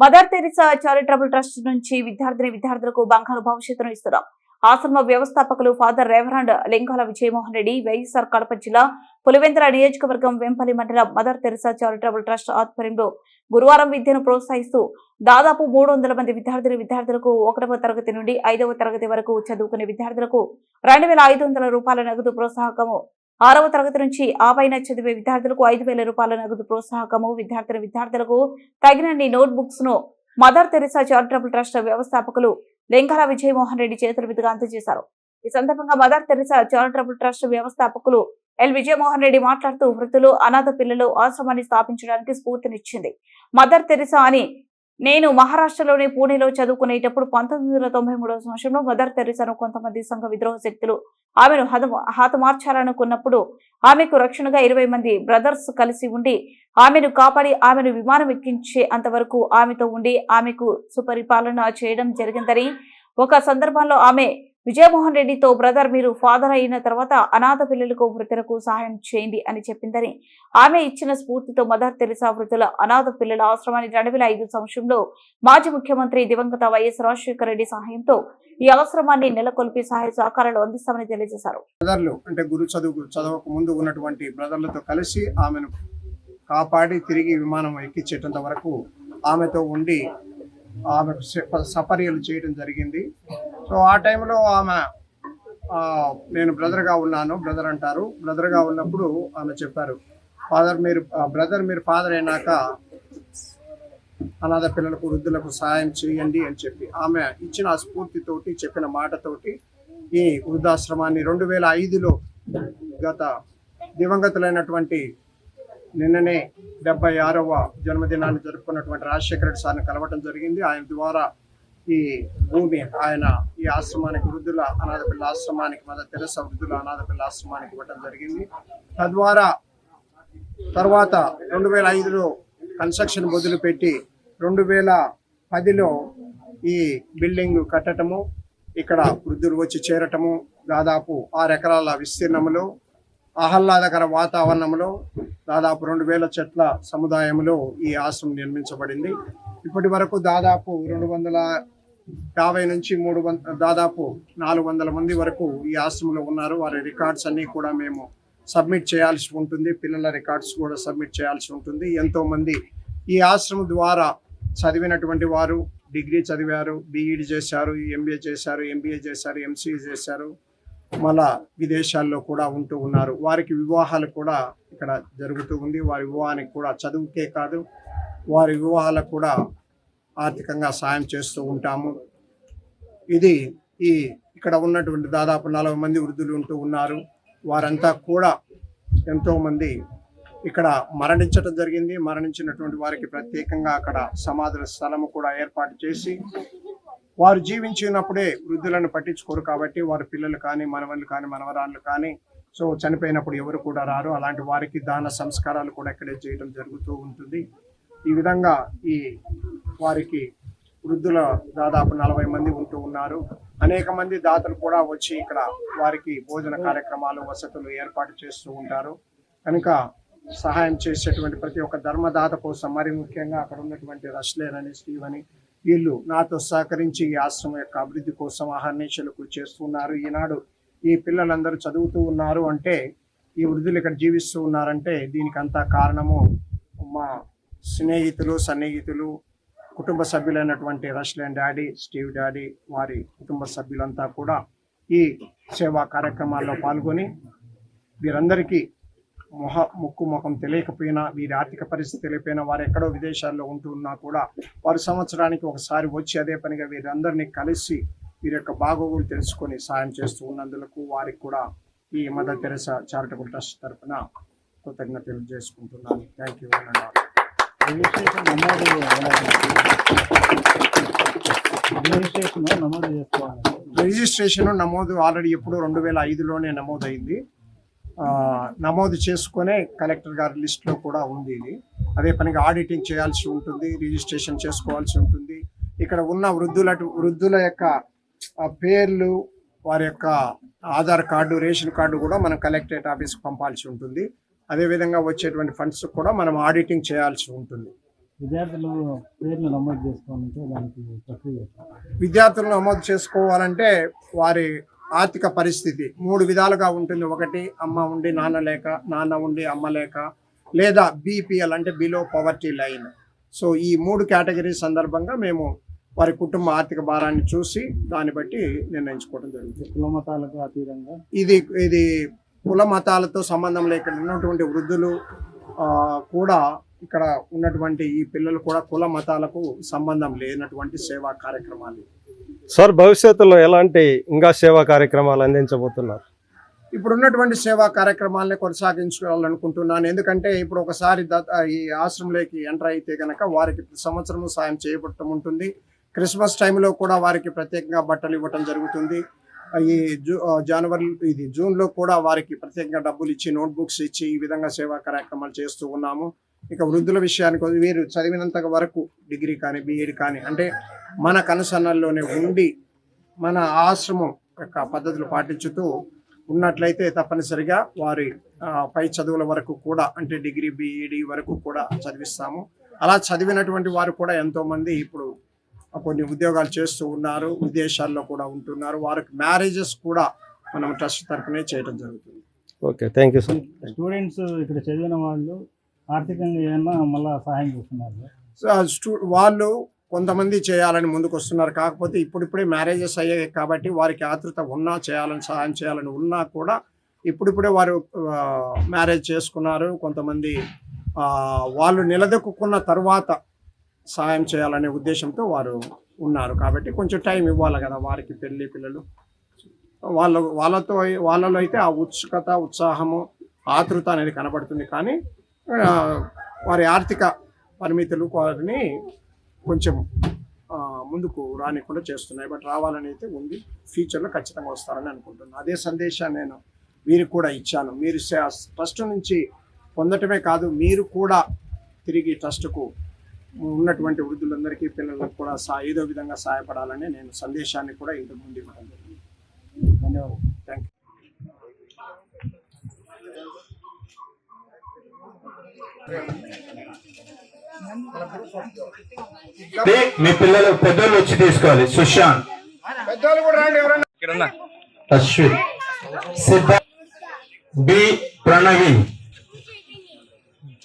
Mother Teresa charitable trust నుంచి విద్యార్థిని విద్యార్థులకు బంగారు భవిష్యత్తును ఇస్తున్నాం. ఆశ్రమ వ్యవస్థాపకులు father reverend Lingala Vijayamohan Reddy YSR Kadapa జిల్లా పులివెందుల నియోజకవర్గం వెంపల్లి మండలం మదర్ తెరిసా చారిటబుల్ ట్రస్ట్ ఆధ్వర్యంలో గురువారం విద్యను ప్రోత్సహిస్తూ దాదాపు మూడు వందల మంది విద్యార్థిని విద్యార్థులకు ఒకటవ తరగతి నుండి ఐదవ తరగతి వరకు చదువుకునే విద్యార్థులకు రెండు వేల ఐదు వందల రూపాయల నగదు ప్రోత్సాహకము ఆరవ తరగతి నుంచి ఆ పైన చదివే విద్యార్థులకు ఐదు వేల రూపాయల నగదు ప్రోత్సాహకము. విద్యార్థుల విద్యార్థులకు తగినన్ని నోట్ బుక్స్ను మదర్ తెరిసా చారిటబుల్ ట్రస్ట్ వ్యవస్థాపకులు లెంకాల విజయమోహన్ రెడ్డి చేతుల మీదుగా అందజేశారు. ఈ సందర్భంగా మదర్ తెరిసా చారిటబుల్ ట్రస్ట్ వ్యవస్థాపకులు ఎల్ విజయమోహన్ రెడ్డి మాట్లాడుతూ వృద్ధులు అనాథ పిల్లలు ఆశ్రమాన్ని స్థాపించడానికి స్ఫూర్తినిచ్చింది. మదర్ తెరిసా అని నేను మహారాష్ట్రలోని పూణేలో చదువుకునేటప్పుడు పంతొమ్మిది వందల తొంభై మూడవ సంవత్సరంలో మదర్ తెరిసాను కొంతమంది సంఘ విద్రోహ శక్తులు ఆమెను హత హతమార్చాలనుకున్నప్పుడు ఆమెకు రక్షణగా ఇరవై మంది బ్రదర్స్ కలిసి ఉండి ఆమెను కాపాడి ఆమెను విమానం ఎక్కించే అంతవరకు ఆమెతో ఉండి ఆమెకు సుపరిపాలన చేయడం జరిగిందని ఒక సందర్భంలో ఆమె విజయమోహన్ రెడ్డితో బ్రదర్ మీరు ఫాదర్ అయిన తర్వాత అనాథ పిల్లలకు వృద్ధులకు సహాయం చేయండి అని చెప్పిందని. ఆమె ఇచ్చిన స్ఫూర్తితో మదర్ తెరిసా వృద్ధుల అనాథ పిల్లల ఆశ్రమాన్ని రెండు వేల ఐదు సంవత్సరంలో మాజీ ముఖ్యమంత్రి దివంగత వైఎస్ రాజశేఖర రెడ్డి సహాయంతో ఈ ఆశ్రమాన్ని నెలకొల్పి సహాయ సహకారాలు అందిస్తామని తెలియజేశారు. బ్రదర్లు అంటే గురు చదువు చదవక ముందు ఉన్నటువంటి బ్రదర్లతో కలిసి ఆమెను కాపాడి తిరిగి విమానం ఎక్కించేటంత వరకు ఆమెతో ఉండి ఆమె స- సపర్యలు చేయడం జరిగింది. సో ఆ టైంలో ఆమె నేను బ్రదర్గా ఉన్నాను బ్రదర్ అంటారు. బ్రదర్గా ఉన్నప్పుడు ఆమె చెప్పారు ఫాదర్ మీరు బ్రదర్ మీరు ఫాదర్ అయినాక అనాథ పిల్లలకు వృద్ధులకు సహాయం చేయండి అని చెప్పి ఆమె ఇచ్చిన ఆ స్ఫూర్తితోటి చెప్పిన మాటతోటి ఈ వృద్ధాశ్రమాన్ని రెండు వేల ఐదులో గత దివంగతులైనటువంటి నిన్ననే డెబ్బై ఆరవ జన్మదినాన్ని జరుపుకున్నటువంటి రాజశేఖర రెడ్డి సార్ని కలవటం జరిగింది. ఆయన ద్వారా ఈ భూమి ఆయన ఈ ఆశ్రమానికి వృద్ధుల అనాథ పిల్ల ఆశ్రమానికి మదర్ తెరస వృద్ధుల అనాథ పిల్ల ఆశ్రమానికి ఇవ్వటం జరిగింది. తద్వారా తర్వాత రెండు వేల ఐదులో కన్స్ట్రక్షన్ మొదలుపెట్టి రెండు వేల పదిలో ఈ బిల్డింగ్ కట్టటము ఇక్కడ వృద్ధులు వచ్చి చేరటము దాదాపు ఆరు ఎకరాల విస్తీర్ణంలో ఆహ్లాదకర వాతావరణంలో దాదాపు రెండు వేల చెట్ల సముదాయంలో ఈ ఆశ్రమం నిర్మించబడింది. ఇప్పటి వరకు దాదాపు రెండు వందల యాభై నుంచి మూడు వంద దాదాపు నాలుగు వందల మంది వరకు ఈ ఆశ్రమంలో ఉన్నారు. వారి రికార్డ్స్ అన్నీ కూడా మేము సబ్మిట్ చేయాల్సి ఉంటుంది. పిల్లల రికార్డ్స్ కూడా సబ్మిట్ చేయాల్సి ఉంటుంది. ఎంతోమంది ఈ ఆశ్రమం ద్వారా చదివినటువంటి వారు డిగ్రీ చదివారు బీఈడి చేశారు ఎంబీఏ చేశారు ఎంబీఏ చేశారు ఎంసీఏ చేశారు. మళ్ళా విదేశాల్లో కూడా ఉంటూ ఉన్నారు. వారికి వివాహాలు కూడా ఇక్కడ జరుగుతూ ఉంది. వారి వివాహానికి కూడా చదువుకే కాదు వారి వివాహాలకు కూడా ఆర్థికంగా సాయం చేస్తూ ఉంటాము. ఇది ఈ ఇక్కడ ఉన్నటువంటి దాదాపు నలభై మంది వృద్ధులు ఉంటూ ఉన్నారు. వారంతా కూడా ఎంతోమంది ఇక్కడ మరణించడం జరిగింది. మరణించినటువంటి వారికి ప్రత్యేకంగా అక్కడ సమాధుల స్థలము కూడా ఏర్పాటు చేసి వారు జీవించినప్పుడే వృద్ధులను పట్టించుకోరు కాబట్టి వారి పిల్లలు కానీ మనవళ్ళు కానీ మనవరాళ్ళు కానీ సో చనిపోయినప్పుడు ఎవరు కూడా రారు. అలాంటి వారికి దాన సంస్కారాలు కూడా ఇక్కడే చేయడం జరుగుతూ ఉంటుంది. ఈ విధంగా ఈ వారికి వృద్ధుల దాదాపు నలభై మంది ఉంటూ ఉన్నారు. అనేక మంది దాతలు కూడా వచ్చి ఇక్కడ వారికి భోజన కార్యక్రమాలు వసతులు ఏర్పాటు చేస్తూ ఉంటారు. కనుక సహాయం చేసేటువంటి ప్రతి ఒక్క ధర్మదాత కోసం మరి ముఖ్యంగా అక్కడ ఉన్నటువంటి రష్లేర్ అని స్టీవ్ అని వీళ్ళు నాతో సహకరించి ఈ ఆశ్రమం యొక్క అభివృద్ధి కోసం ఆహర్నిశలు కృషి చేస్తున్నారు. ఈనాడు ఈ పిల్లలందరూ చదువుతూ ఉన్నారు అంటే ఈ వృద్ధులు ఇక్కడ జీవిస్తూ ఉన్నారంటే దీనికి అంతా కారణము మా స్నేహితులు సన్నిహితులు కుటుంబ సభ్యులైనటువంటి రష్లైన్ డాడీ స్టీవ్ డాడీ వారి కుటుంబ సభ్యులంతా కూడా ఈ సేవా కార్యక్రమాల్లో పాల్గొని వీరందరికీ మొహ ముక్కు ముఖం తెలియకపోయినా వీరి ఆర్థిక పరిస్థితి తెలియకపోయినా వారు ఎక్కడో విదేశాల్లో ఉంటూ ఉన్నా కూడా వారు సంవత్సరానికి ఒకసారి వచ్చి అదే పనిగా వీరందరినీ కలిసి వీరి యొక్క బాగోగులు తెలుసుకొని సాయం చేస్తూ ఉన్నందులకు వారికి కూడా ఈ మదర్ తెరసా చారిటబుల్ ట్రస్ట్ తరఫున కృతజ్ఞతలు చేసుకుంటున్నాను థ్యాంక్ యూ రిజిస్ట్రేషన్ నమోదు ఆల్రెడీ ఎప్పుడు రెండు వేల ఐదులోనే నమోదైంది. నమోదు చేసుకునే కలెక్టర్ గారి లిస్ట్లో కూడా ఉంది ఇది. అదే పనిగా ఆడిటింగ్ చేయాల్సి ఉంటుంది రిజిస్ట్రేషన్ చేసుకోవాల్సి ఉంటుంది. ఇక్కడ ఉన్న వృద్ధుల వృద్ధుల యొక్క పేర్లు వారి యొక్క ఆధార్ కార్డు రేషన్ కార్డు కూడా మనం కలెక్టరేట్ ఆఫీస్కి పంపాల్సి ఉంటుంది. అదేవిధంగా వచ్చేటువంటి ఫండ్స్ కూడా మనం ఆడిటింగ్ చేయాల్సి ఉంటుంది. విద్యార్థులు పేర్లు నమోదు చేసుకోవాలంటే దానికి ప్రక్రియ. విద్యార్థులను నమోదు చేసుకోవాలంటే వారి ఆర్థిక పరిస్థితి మూడు విధాలుగా ఉంటుంది. ఒకటి అమ్మ ఉండి నాన్న లేక నాన్న ఉండి అమ్మ లేక లేదా బీపీఎల్ అంటే బిలో పవర్టీ లైన్ సో ఈ మూడు కేటగిరీ సందర్భంగా మేము వారి కుటుంబ ఆర్థిక భారాన్ని చూసి దాన్ని బట్టి నిర్ణయించుకోవడం జరుగుతుంది కుల మతాలకు అతీతంగా? ఇది ఇది కుల మతాలతో సంబంధం లేక ఉన్నటువంటి వృద్ధులు కూడా ఇక్కడ ఉన్నటువంటి ఈ పిల్లలు కూడా కుల మతాలకు సంబంధం లేనటువంటి సేవా కార్యక్రమాలు. సార్ భవిష్యత్తులో ఎలాంటి ఇంకా సేవా కార్యక్రమాలు అందించబోతున్నారు? ఇప్పుడు ఉన్నటువంటి సేవా కార్యక్రమాలని కొనసాగించుకోవాలనుకుంటున్నాను. ఎందుకంటే ఇప్పుడు ఒకసారి దత్- ఈ ఆశ్రమంలోకి ఎంటర్ అయితే కనుక వారికి సంవత్సరము సంవత్సరం సాయం చేయబడటం ఉంటుంది. క్రిస్మస్ టైంలో కూడా వారికి ప్రత్యేకంగా బట్టలు ఇవ్వటం జరుగుతుంది. ఈ జూ జనవరి ఇది జూన్లో కూడా వారికి ప్రత్యేకంగా డబ్బులు ఇచ్చి నోట్బుక్స్ ఇచ్చి ఈ విధంగా సేవా కార్యక్రమాలు చేస్తూ ఉన్నాము. ఇక వృద్ధుల విషయానికి వస్తే వీరు చదివినంత వరకు డిగ్రీ కానీ బీఎడ్ కానీ అంటే మన కనుసన్నల్లోనే ఉండి మన ఆశ్రమం యొక్క పద్ధతులు పాటించుతూ ఉన్నట్లయితే తప్పనిసరిగా వారి పై చదువుల వరకు కూడా అంటే డిగ్రీ బీఈడి వరకు కూడా చదివిస్తాము. అలా చదివినటువంటి వారు కూడా ఎంతో మంది ఇప్పుడు కొన్ని ఉద్యోగాలు చేస్తూ ఉన్నారు విదేశాల్లో కూడా ఉంటున్నారు. వారికి మ్యారేజెస్ కూడా మనం ట్రస్ట్ తరఫునే చేయడం జరుగుతుంది. Okay thank you sir. Students ఇక్కడ చదివిన వాళ్ళు ఆర్థికంగా ఏమైనా మళ్ళీ సహాయం చేస్తున్నారు స్టూ- వాళ్ళు కొంతమంది చేయాలని ముందుకు వస్తున్నారు కాకపోతే ఇప్పుడిప్పుడే మ్యారేజెస్ అయ్యాయి కాబట్టి వారికి ఆతృత ఉన్నా చేయాలని సహాయం చేయాలని ఉన్నా కూడా ఇప్పుడిప్పుడే వారు మ్యారేజ్ చేసుకున్నారు. కొంతమంది వాళ్ళు నిలదొక్కున్న తర్వాత సాయం చేయాలనే ఉద్దేశంతో వారు ఉన్నారు. కాబట్టి కొంచెం టైం ఇవ్వాలి కదా వారికి పెళ్ళి పిల్లలు. వాళ్ళ వాళ్ళతో వాళ్ళలో అయితే ఆ ఉత్సుకత ఉత్సాహము ఆతృత అనేది కనబడుతుంది. కానీ వారి ఆర్థిక పరిమితులు వారిని కొంచెం ముందుకు రానికుండా చేస్తున్నాయి. బట్ రావాలని అయితే ఉంది. ఫ్యూచర్లో ఖచ్చితంగా వస్తారని అనుకుంటున్నాను అదే సందేశాన్ని నేను వీరికి కూడా ఇచ్చాను. మీరు ట్రస్ట్ నుంచి పొందటమే కాదు మీరు కూడా తిరిగి ట్రస్ట్కు ఉన్నటువంటి వృద్ధులందరికీ పిల్లలకు కూడా సా ఏదో విధంగా సహాయపడాలని నేను సందేశాన్ని కూడా ఇంతకుముందు ఇవ్వడం జరిగింది. ధన్యవాదాలు థ్యాంక్ దే, మీ పిల్లలు పెద్దోళ్ళు వచ్చి తీసుకోవాలి. సుశాంత్. పెద్దవాళ్ళు కూడా రండి ఎవరైనా అశ్విత్ సిద్ధార్థ్ బి ప్రణవి.